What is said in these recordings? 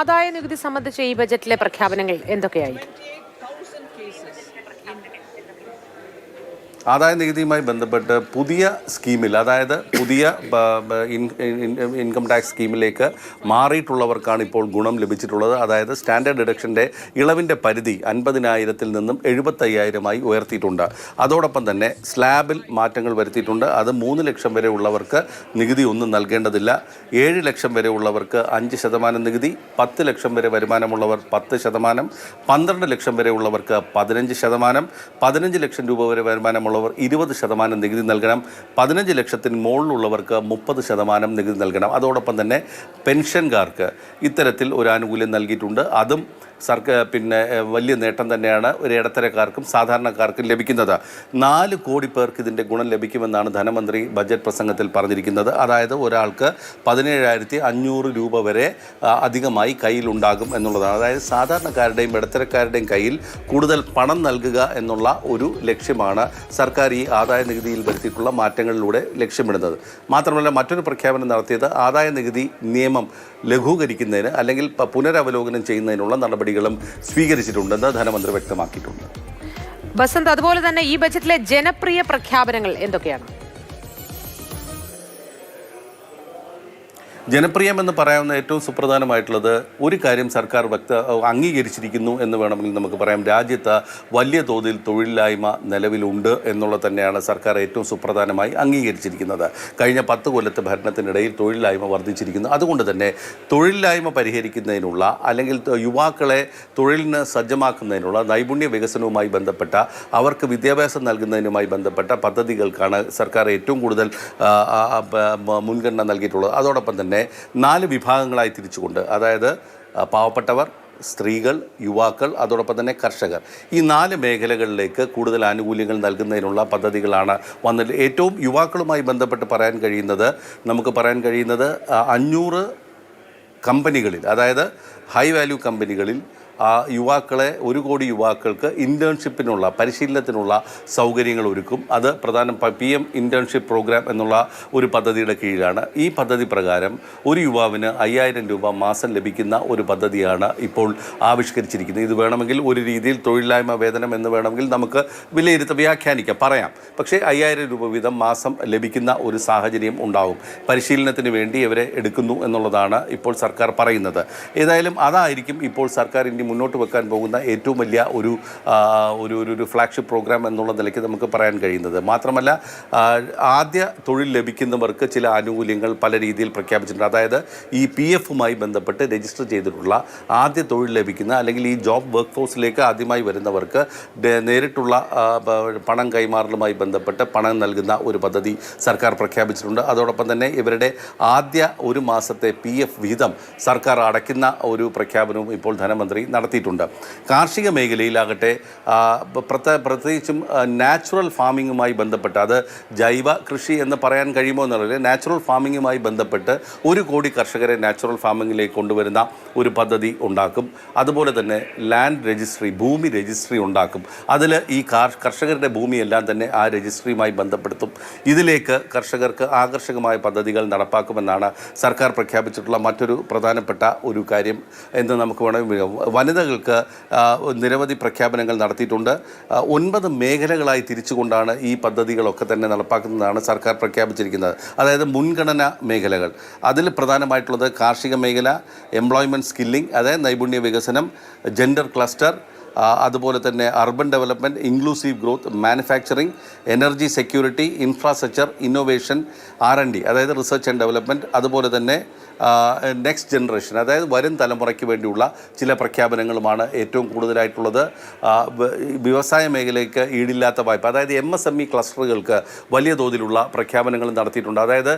ആദായ നികുതി സംബന്ധിച്ച് ഈ ബജറ്റിലെ പ്രഖ്യാപനങ്ങൾ എന്തൊക്കെയായി? ആദായ നികുതിയുമായി ബന്ധപ്പെട്ട് പുതിയ സ്കീമിൽ അതായത് പുതിയ ഇൻകം ടാക്സ് സ്കീമിലേക്ക് മാറിയിട്ടുള്ളവർക്കാണ് ഇപ്പോൾ ഗുണം ലഭിച്ചിട്ടുള്ളത്. അതായത് സ്റ്റാൻഡേർഡ് ഡിഡക്ഷന്റെ ഇളവിന്റെ പരിധി അൻപതിനായിരത്തിൽ നിന്നും എഴുപത്തയ്യായിരമായി ഉയർത്തിയിട്ടുണ്ട്. അതോടൊപ്പം തന്നെ സ്ലാബിൽ മാറ്റങ്ങൾ വരുത്തിയിട്ടുണ്ട്. അത് മൂന്ന് ലക്ഷം വരെ ഉള്ളവർക്ക് നികുതി ഒന്നും നൽകേണ്ടതില്ല. ഏഴ് ലക്ഷം വരെ ഉള്ളവർക്ക് അഞ്ച് ശതമാനം നികുതി പത്ത് ലക്ഷം വരെ വരുമാനമുള്ളവർ പത്ത് ശതമാനം പന്ത്രണ്ട് ലക്ഷം വരെ ഉള്ളവർക്ക് പതിനഞ്ച് ശതമാനം പതിനഞ്ച് ലക്ഷം രൂപ വരെ വരുമാനമുള്ളവർ ഇരുപത് ശതമാനം നികുതി നൽകണം. പതിനഞ്ച് ലക്ഷത്തിന് മുകളിലുള്ളവർക്ക് മുപ്പത് ശതമാനം നികുതി നൽകണം. അതോടൊപ്പം തന്നെ പെൻഷൻകാർക്ക് ഇത്തരത്തിൽ ഒരു ആനുകൂല്യം നൽകിയിട്ടുണ്ട്. അതും സർക്കാർ പിന്നെ വലിയ നേട്ടം തന്നെയാണ് ഒരു ഇടത്തരക്കാർക്കും സാധാരണക്കാർക്കും ലഭിക്കുന്നത്. നാല് കോടി പേർക്ക് ഇതിന്റെ ഗുണം ലഭിക്കുമെന്നാണ് ധനമന്ത്രി ബജറ്റ് പ്രസംഗത്തിൽ പറഞ്ഞിരിക്കുന്നത്. അതായത് ഒരാൾക്ക് പതിനേഴായിരത്തി അഞ്ഞൂറ് രൂപ വരെ അധികമായി കയ്യിലുണ്ടാകും എന്നുള്ളതാണ്. അതായത് സാധാരണക്കാരുടെയും ഇടത്തരക്കാരുടെയും കയ്യിൽ കൂടുതൽ പണം നൽകുക എന്നുള്ള ഒരു ലക്ഷ്യമാണ് സർക്കാർ ഈ ആദായ നികുതിയിൽ വരുത്തിയിട്ടുള്ള മാറ്റങ്ങളിലൂടെ ലക്ഷ്യമിടുന്നത്. മാത്രമല്ല മറ്റൊരു പ്രഖ്യാപനം നടത്തിയത് ആദായ നികുതി നിയമം ലഘൂകരിക്കുന്നതിന് അല്ലെങ്കിൽ പുനരവലോകനം ചെയ്യുന്നതിനുള്ള നടപടികളും സ്വീകരിച്ചിട്ടുണ്ടെന്ന് ധനമന്ത്രി വ്യക്തമാക്കിയിട്ടുണ്ട്. ബസന്ത് അതുപോലെ തന്നെ ഈ ബജറ്റിലെ ജനപ്രിയ പ്രഖ്യാപനങ്ങൾ എന്തൊക്കെയാണ്? ജനപ്രിയമെന്ന് പറയാവുന്ന ഏറ്റവും സുപ്രധാനമായിട്ടുള്ളത് ഒരു കാര്യം സർക്കാർ വ്യക്ത അംഗീകരിച്ചിരിക്കുന്നു എന്ന് വേണമെങ്കിൽ നമുക്ക് പറയാം. രാജ്യത്ത് വലിയ തോതിൽ തൊഴിലില്ലായ്മ നിലവിലുണ്ട് എന്നുള്ളത് തന്നെയാണ് സർക്കാർ ഏറ്റവും സുപ്രധാനമായി അംഗീകരിച്ചിരിക്കുന്നത്. കഴിഞ്ഞ പത്ത് കൊല്ലത്തെ ഭരണത്തിനിടയിൽ തൊഴിലില്ലായ്മ വർദ്ധിച്ചിരിക്കുന്നു. അതുകൊണ്ട് തന്നെ തൊഴിലില്ലായ്മ പരിഹരിക്കുന്നതിനുള്ള അല്ലെങ്കിൽ യുവാക്കളെ തൊഴിലിന് സജ്ജമാക്കുന്നതിനുള്ള നൈപുണ്യ വികസനവുമായി ബന്ധപ്പെട്ട അവർക്ക് വിദ്യാഭ്യാസം നൽകുന്നതിനുമായി ബന്ധപ്പെട്ട പദ്ധതികൾക്കാണ് സർക്കാർ ഏറ്റവും കൂടുതൽ മുൻഗണന നൽകിയിട്ടുള്ളത്. അതോടൊപ്പം തന്നെ നാല് വിഭാഗങ്ങളായി തിരിച്ചുകൊണ്ട് അതായത് പാവപ്പെട്ടവർ സ്ത്രീകൾ യുവാക്കൾ അതോടൊപ്പം തന്നെ കർഷകർ. ഈ നാല് മേഖലകളിലേക്ക് കൂടുതൽ ആനുകൂല്യങ്ങൾ നൽകുന്നതിനുള്ള പദ്ധതികളാണ് വന്നിട്ട് ഏറ്റവും യുവാക്കളുമായി ബന്ധപ്പെട്ട് പറയാൻ കഴിയുന്നത് നമുക്ക് പറയാൻ കഴിയുന്നത് അഞ്ഞൂറ് കമ്പനികളിൽ അതായത് ഹൈ വാല്യൂ കമ്പനികളിൽ യുവാക്കളെ ഒരു കോടി യുവാക്കൾക്ക് ഇന്റേൺഷിപ്പിനുള്ള പരിശീലനത്തിനുള്ള സൗകര്യങ്ങൾ ഒരുക്കും. അത് പ്രധാന പി എം ഇന്റേൺഷിപ്പ് പ്രോഗ്രാം എന്നുള്ള ഒരു പദ്ധതിയുടെ കീഴിലാണ്. ഈ പദ്ധതി പ്രകാരം ഒരു യുവാവിന് അയ്യായിരം രൂപ മാസം ലഭിക്കുന്ന ഒരു പദ്ധതിയാണ് ഇപ്പോൾ ആവിഷ്കരിച്ചിരിക്കുന്നത്. ഇത് വേണമെങ്കിൽ ഒരു രീതിയിൽ തൊഴിലില്ലായ്മ വേതനം എന്ന് വേണമെങ്കിൽ നമുക്ക് വിലയിരുത്ത വ്യാഖ്യാനിക്കാം പറയാം. പക്ഷേ അയ്യായിരം രൂപ വീതം മാസം ലഭിക്കുന്ന ഒരു സാഹചര്യം ഉണ്ടാവും. പരിശീലനത്തിന് വേണ്ടി ഇവരെ എടുക്കുന്നു എന്നുള്ളതാണ് ഇപ്പോൾ സർക്കാർ പറയുന്നത്. ഏതായാലും അതായിരിക്കും ഇപ്പോൾ സർക്കാർ ഇനി മുന്നോട്ട് വെക്കാൻ പോകുന്ന ഏറ്റവും വലിയ ഒരു ഒരു ഒരു- ഫ്ലാഗ്ഷിപ്പ് പ്രോഗ്രാം എന്നുള്ള നിലയ്ക്ക് നമുക്ക് പറയാൻ കഴിയുന്നത്. മാത്രമല്ല ആദ്യ തൊഴിൽ ലഭിക്കുന്നവർക്ക് ചില ആനുകൂല്യങ്ങൾ പല രീതിയിൽ പ്രഖ്യാപിച്ചിട്ടുണ്ട്. അതായത് ഈ പി എഫുമായി ബന്ധപ്പെട്ട് രജിസ്റ്റർ ചെയ്തിട്ടുള്ള ആദ്യ തൊഴിൽ ലഭിക്കുന്ന അല്ലെങ്കിൽ ഈ ജോബ് വർക്ക് ഫോഴ്സിലേക്ക് ആദ്യമായി വരുന്നവർക്ക് നേരിട്ടുള്ള പണം കൈമാറലുമായി ബന്ധപ്പെട്ട് പണം നൽകുന്ന ഒരു പദ്ധതി സർക്കാർ പ്രഖ്യാപിച്ചിട്ടുണ്ട്. അതോടൊപ്പം തന്നെ ഇവരുടെ ആദ്യ ഒരു മാസത്തെ പി എഫ് വിഹിതം സർക്കാർ അടയ്ക്കുന്ന ഒരു പ്രഖ്യാപനവും ഇപ്പോൾ ധനമന്ത്രി നടത്തിയിട്ടുണ്ട്. കാർഷിക മേഖലയിലാകട്ടെ പ്രത്യ പ്രത്യേക പ്രത്യേകിച്ചും നാച്ചുറൽ ഫാമിങ്ങുമായി ബന്ധപ്പെട്ട് അത് ജൈവ കൃഷി എന്ന് പറയാൻ കഴിയുമോ എന്നുള്ളത് നാച്ചുറൽ ഫാമിങ്ങുമായി ബന്ധപ്പെട്ട് ഒരു കോടി കർഷകരെ നാച്ചുറൽ ഫാമിങ്ങിലേക്ക് കൊണ്ടുവരുന്ന ഒരു പദ്ധതി ഉണ്ടാക്കും. അതുപോലെ തന്നെ ലാൻഡ് രജിസ്ട്രി ഭൂമി രജിസ്ട്രി ഉണ്ടാക്കും. അതിൽ ഈ കാർ കർഷകരുടെ ഭൂമിയെല്ലാം തന്നെ ആ രജിസ്ട്രിയുമായി ബന്ധപ്പെടുത്തും. ഇതിലേക്ക് കർഷകർക്ക് ആകർഷകമായ പദ്ധതികൾ നടപ്പാക്കുമെന്നാണ് സർക്കാർ പ്രഖ്യാപിച്ചിട്ടുള്ള മറ്റൊരു പ്രധാനപ്പെട്ട ഒരു കാര്യം എന്ന് നമുക്ക് വേണമെങ്കിൽ വനിതകൾക്ക് നിരവധി പ്രഖ്യാപനങ്ങൾ നടത്തിയിട്ടുണ്ട്. ഒൻപത് മേഖലകളായി തിരിച്ചുകൊണ്ടാണ് ഈ പദ്ധതികളൊക്കെ തന്നെ നടപ്പാക്കുന്നതാണ് സർക്കാർ പ്രഖ്യാപിച്ചിരിക്കുന്നത്. അതായത് മുൻഗണന മേഖലകൾ. അതിൽ പ്രധാനമായിട്ടുള്ളത് കാർഷിക മേഖല എംപ്ലോയ്മെന്റ് സ്കില്ലിംഗ് അതായത് നൈപുണ്യ വികസനം ജെൻഡർ ക്ലസ്റ്റർ അതുപോലെ തന്നെ urban development inclusive growth manufacturing energy security infrastructure innovation R N D അതായത് റിസർച്ച് ആൻഡ് ഡെവലപ്മെന്റ് അതുപോലെ തന്നെ നെക്സ്റ്റ് ജനറേഷൻ അതായത് വരും തലമുറയ്ക്ക് വേണ്ടിയുള്ള ചില പ്രഖ്യാപനങ്ങളുമാണ് ഏറ്റവും കൂടുതലായിട്ടുള്ളത്. വ്യവസായ മേഖലയ്ക്ക് ഈടില്ലാത്ത വായ്പ അതായത് എം എസ് എം ഇ ക്ലസ്റ്ററുകൾക്ക് വലിയ തോതിലുള്ള പ്രഖ്യാപനങ്ങൾ നടത്തിയിട്ടുണ്ട്. അതായത്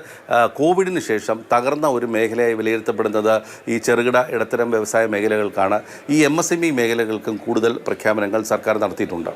കോവിഡിന് ശേഷം തകർന്ന ഒരു മേഖലയായി വിലയിരുത്തപ്പെടുന്നത് ഈ ചെറുകിട ഇടത്തരം വ്യവസായ മേഖലകൾക്കാണ്. ഈ എം എസ് എം ഇ മേഖലകൾക്കും കൂടുതൽ പ്രഖ്യാപനങ്ങൾ സർക്കാർ നടത്തിയിട്ടുണ്ട്.